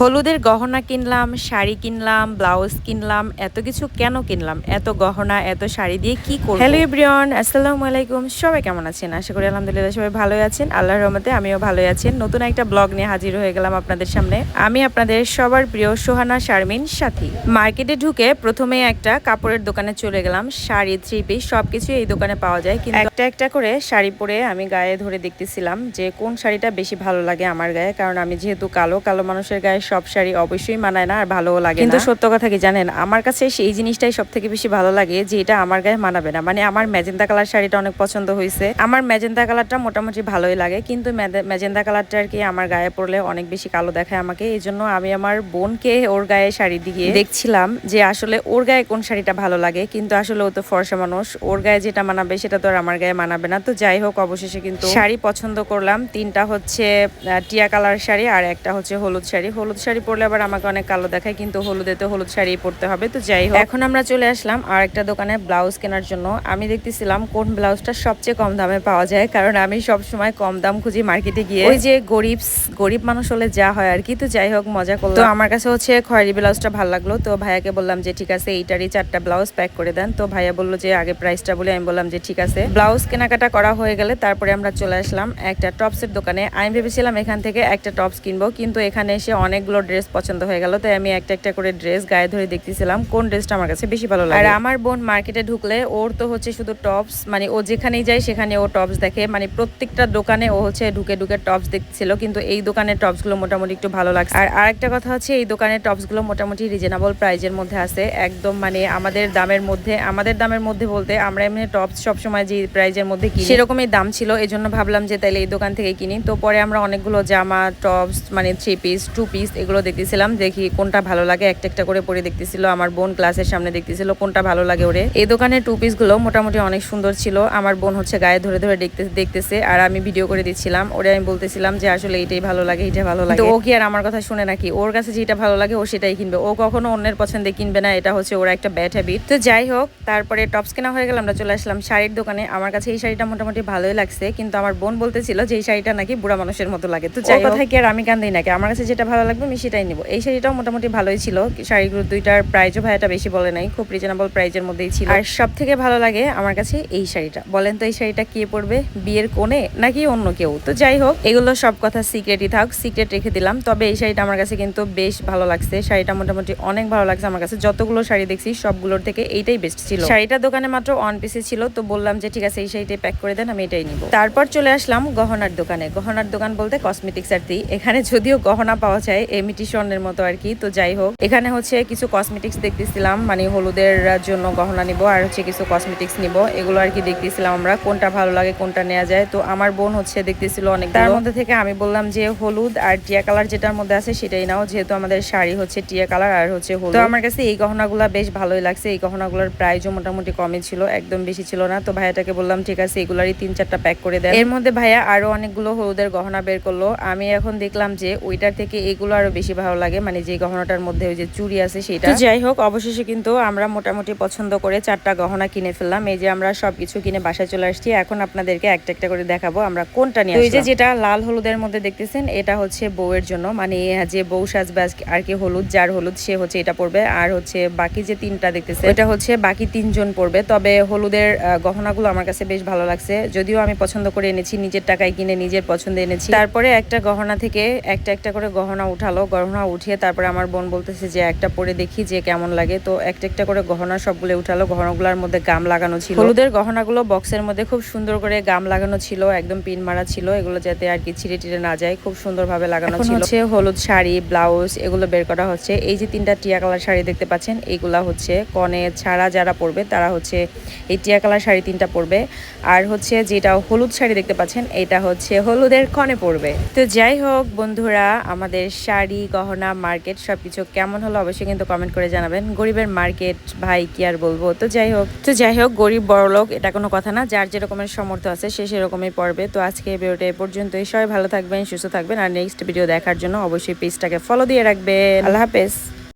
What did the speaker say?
হলুদের গহনা কিনলাম শাড়ি কিনলাম ব্লাউজ কিনলাম এত কিছু কেন কিনলাম? এত গহনা এত শাড়ি দিয়ে কি করব? হ্যালো এভরিওয়ান আসসালামু আলাইকুম। সবাই কেমন আছেন? আশা করি আলহামদুলিল্লাহ সবাই ভালোই আছেন। আল্লাহর রহমতে আমিও ভালোই আছেন নতুন একটা ব্লগ নিয়ে হাজির হয়ে গেলাম আপনাদের সামনে। আমি আপনাদের সবার প্রিয় সোহানা শারমিন সাথী। মার্কেটে ঢুকে প্রথমে একটা কাপড়ের দোকানে চলে গেলাম। শাড়ি থ্রি পিস সবকিছু এই দোকানে পাওয়া যায়। কিন্তু একটা একটা করে শাড়ি পরে আমি গায়ে ধরে দেখতেছিলাম যে কোন শাড়িটা বেশি ভালো লাগে আমার গায়ে। কারণ আমি যেহেতু কালো কালো মানুষের গায়ে সব শাড়ি অবশ্যই মানায় না আর ভালোও লাগে কিন্তু সত্য কথা কি জানেন? আমার কাছে সেই জিনিসটাই সব থেকে বেশি ভালো লাগে যে এটা আমার গায়ে মানাবে না। মানে আমার ম্যাজেন্টা কালার শাড়িটা অনেক পছন্দ হয়েছে। আমার ম্যাজেন্টা কালারটা মোটামুটি ভালোই লাগে। কিন্তু ম্যাজেন্টা কালারটা আর কি আমার গায়ে পড়লে অনেক বেশি কালো দেখায় আমাকে। এই জন্য আমি আমার বোনকে ওর গায়ে শাড়ি দিয়ে দেখছিলাম যে আসলে ওর গায়ে কোন শাড়িটা ভালো লাগে। কিন্তু আসলে ও তো ফর্সা মানুষ। ওর গায়ে যেটা মানাবে সেটা তো আর আমার গায়ে মানাবে না। তো যাই হোক অবশেষে কিন্তু শাড়ি পছন্দ করলাম। তিনটা হচ্ছে টিয়া কালার শাড়ি আর একটা হচ্ছে হলুদ শাড়ি। হলুদ শাড়ি পরলে আবার আমাকে অনেক কালো দেখায় কিন্তু হলুদে তো হলুদ শাড়ি পরতে হবে। তো যাই হোক এখন আমরা চলে আসলাম আর একটা দোকানে ব্লাউজ কেনার জন্য। আমি দেখতেছিলাম কোন ব্লাউজটা সবচেয়ে কম দামে পাওয়া যায় কারণ আমি সব সময় কম দাম খুঁজি মার্কেটে গিয়ে। ওই যে গরিব গরিব মানুষ হলে যা হয় আর কি তো যাই হোক মজা করল তো আমার কাছে হচ্ছে খয়েরি ব্লাউজটা ভালো লাগল। তো ভাইয়াকে বললাম যে ঠিক আছে এইটারই চারটা ব্লাউজ প্যাক করে দেন। তো ভাইয়া বলল যে আগে প্রাইসটা বলে। আমি বললাম যে ঠিক আছে। ব্লাউজ কেনাকাটা করা হয়ে গেলে তারপরে আমরা চলে আসলাম একটা টপসের দোকানে। আমি ভেবেছিলাম এখান থেকে একটা টপস কিনবো কিন্তু এখানে এসে অনেকগুলো ড্রেস পছন্দ হয়ে গেল তাই আমি একটা একটা করে ড্রেস গায়ে ধরে দেখতেছিলাম কোন ড্রেসটা আমার কাছে বেশি ভালো লাগে। আর আমার বোন মার্কেটে ঢুকলে ওর তো হচ্ছে শুধু টপস মানে ও যেখানেই যায় সেখানে ও টপস দেখে মানে প্রত্যেকটা দোকানে ও হচ্ছে ঢুকে ঢুকে টপস দেখছিল কিন্তু এই দোকানের টপসগুলো মোটামুটি একটু ভালো লাগছে। আর আরেকটা কথা হচ্ছে এই দোকানের টপসগুলো মোটামুটি রিজনেবল প্রাইজের মধ্যে আছে একদম মানে আমাদের দামের মধ্যে আমাদের দামের মধ্যে বলতে আমরা এমনি টপস সবসময় যে প্রাইজের মধ্যে কিনি সেরকমই দাম ছিল এই জন্য ভাবলাম যে তাইলে এই দোকান থেকে কিনি। তো পরে আমরা অনেকগুলো জামা টপস মানে থ্রি পিস টু পিস এগুলো দেখতেছিলাম দেখি কোনটা ভালো লাগে। একটা একটা করে পরে দেখতেছিল আমার বোন ক্লাসের সামনে দেখতেছিল কোনটা ভালো লাগে ওরে। এই দোকানের টু পিসগুলো মোটামুটি অনেক সুন্দর ছিল আমার বোন হচ্ছে গায়ে ধরে ধরে দেখতে দেখতেছে আর আমি ভিডিও করে দিচ্ছিলাম ওরে আমি বলতেছিলাম যে আসলে এইটাই ভালো লাগে এটা ভালো লাগে। ও কি আর আমার কথা শুনে নাকি? ওর কাছে যেটা ভালো লাগে ও সেটাই কিনবে। ও কখনো অন্যের পছন্দে কিনবে না এটা হচ্ছে ওর একটা ব্যাড হ্যাবিট তো যাই হোক তারপরে টপস কেনা হয়ে গেল আমরা চলে আসলাম শাড়ির দোকানে। আমার কাছে এই শাড়িটা মোটামুটি ভালোই লাগছে কিন্তু আমার বোন বলতেছিল যে এই শাড়িটা নাকি বুড়া মানুষের মতো লাগে। তো যাই কথা কি আর আমি কান্দি নাকি? আমার কাছে যেটা ভালো লাগবে আমি সেটাই নিবো। এই শাড়িটাও মোটামুটি ভালোই ছিল। শাড়িগুলো দুইটার প্রাইজও ভাইয়াটা বেশি বলে নাই, খুব রিজনেবল প্রাইজের মধ্যেই ছিল। আর সব থেকে ভালো লাগে আমার কাছে এই শাড়িটা। বলেন তো এই শাড়িটা কে পরবে? বিয়ের কোণে নাকি অন্য কেউ? তো যাই হোক, এগুলো সব কথা সিক্রেটই থাক সিক্রেট রেখে দিলাম। তবে এই শাড়িটা আমার কাছে কিন্তু বেশ ভালো লাগছে। শাড়িটা মোটামুটি অনেক ভালো লাগছে আমার কাছে। যতগুলো শাড়ি দেখছি, সবগুলোর থেকে এইটাই বেস্ট ছিল। শাড়িটা দোকানে মাত্র অন পিসে ছিল। তো বললাম যে, ঠিক আছে, এই শাড়িটাই প্যাক করে দেন, আমি এটাই নিব। তারপর চলে আসলাম গহনার দোকানে। গহনার দোকান বলতে কসমেটিক্স আর এখানে যদিও গহনা পাওয়া যায় এমিটিশনের মতো আর কি। তো যাই হোক, এখানে হচ্ছে কিছু কসমেটিক্স দেখতেছিলাম মানে হলুদের জন্য গহনা নিব আর হচ্ছে কিছু কসমেটিক্স নিব। এগুলো আর কি দেখতেছিলাম আমরা, কোনটা ভালো লাগে, কোনটা নেওয়া যায়। তো আমার বোন হচ্ছে দেখতেছিল অনেক তার মধ্যে থেকে আমি বললাম যে হলুদ আর টিয়া কালার যেটার মধ্যে আছে সেটাই নাও, যেহেতু আমাদের শাড়ি হচ্ছে টিয়া কালার আর হচ্ছে হলুদ। তো আমার কাছে এই গহনাগুলা বেশ ভালোই লাগছে। এই গহনাগুলোর প্রাইসও মোটামুটি কমই ছিল, একদম বেশি ছিল না। তো ভাইয়াটাকে বললাম, ঠিক আছে, এগুলারই তিন চারটা প্যাক করে দেয় এর মধ্যে ভাইয়া আরও অনেকগুলো হলুদের গহনা বের করল। আমি এখন দেখলাম যে ওইটার থেকে এগুলো আরও বেশি ভালো লাগে। মানে যে গহনাটার মধ্যে ওই যে চুড়ি আছে সেটা। যাই হোক অবশেষে কিন্তু আমরা মোটামুটি পছন্দ করে চারটা গহনা কিনে ফেললাম। এই যে আমরা সবকিছু কিনে বাসায় চলে আসছি। এখন আপনাদেরকে একটা একটা করে দেখাবো আমরা কোনটা নিয়ে এই যে যেটা লাল হলুদের মধ্যে দেখতেছেন এটা হচ্ছে বউয়ের জন্য। মানে যে বউ সাজবে আর কি হলুদ যার হলুদ সে হচ্ছে এটা পড়বে আর হচ্ছে বাকি যে তিনটা দেখতেছে এটা হচ্ছে বাকি তিনজন পড়বে তবে হলুদের গহনাগুলো আমার কাছে বেশ ভালো লাগছে। যদিও আমি পছন্দ করে এনেছি নিজের টাকায় কিনে নিজের পছন্দে এনেছি। তারপরে একটা গহনা থেকে একটা একটা করে গহনা উঠালো গহনা উঠিয়ে তারপরে আমার বোন বলতেছে যে একটা পরে দেখি যে কেমন লাগে। তো একটা একটা করে গহনা সবগুলো উঠালো গহনাগুলোর মধ্যে গাম লাগানো ছিল। হলুদের গহনাগুলো বক্সের মধ্যে খুব সুন্দর করে গাম লাগানো ছিল একদম পিন মারা ছিল এগুলো যাতে আর কি ছিঁড়ে টিড়ে না যায় খুব সুন্দরভাবে লাগানো ছিল। হচ্ছে হলুদ শাড়ি ব্লাউজ এগুলো বের করা হচ্ছে। এই যে তিনটা টিয়া কালার শাড়ি দেখতে পাচ্ছেন এইগুলা হচ্ছে কনে ছাড়া যারা পরবে তারা হচ্ছে এই টিয়া কালার শাড়ি তিনটা পরবে। আর হচ্ছে যেটা হলুদ শাড়ি দেখতে পাচ্ছেন এটা হচ্ছে হলুদের কনে পরবে। তো যাই হোক বন্ধুরা আমাদের শাড়ি গহনা, মার্কেট সব কিছু কেমন হলো অবশ্যই কিন্তু কমেন্ট করে জানাবেন। গরিবের মার্কেট, ভাই, কি আর বলব? তো যাই হোক, তো যাই হোক, গরিব, বড় লোক, এটা কোনো কথা না। যার যেরকমের সমর্থ আছে, সে সেরকমই পড়বে। তো আজকে ভিডিওটা এ পর্যন্তই। সবাই ভালো থাকবেন, সুস্থ থাকবেন, আর নেক্সট ভিডিও দেখার জন্য অবশ্যই পেজটাকে ফলো দিয়ে রাখবেন। আল্লাহ হাফেজ।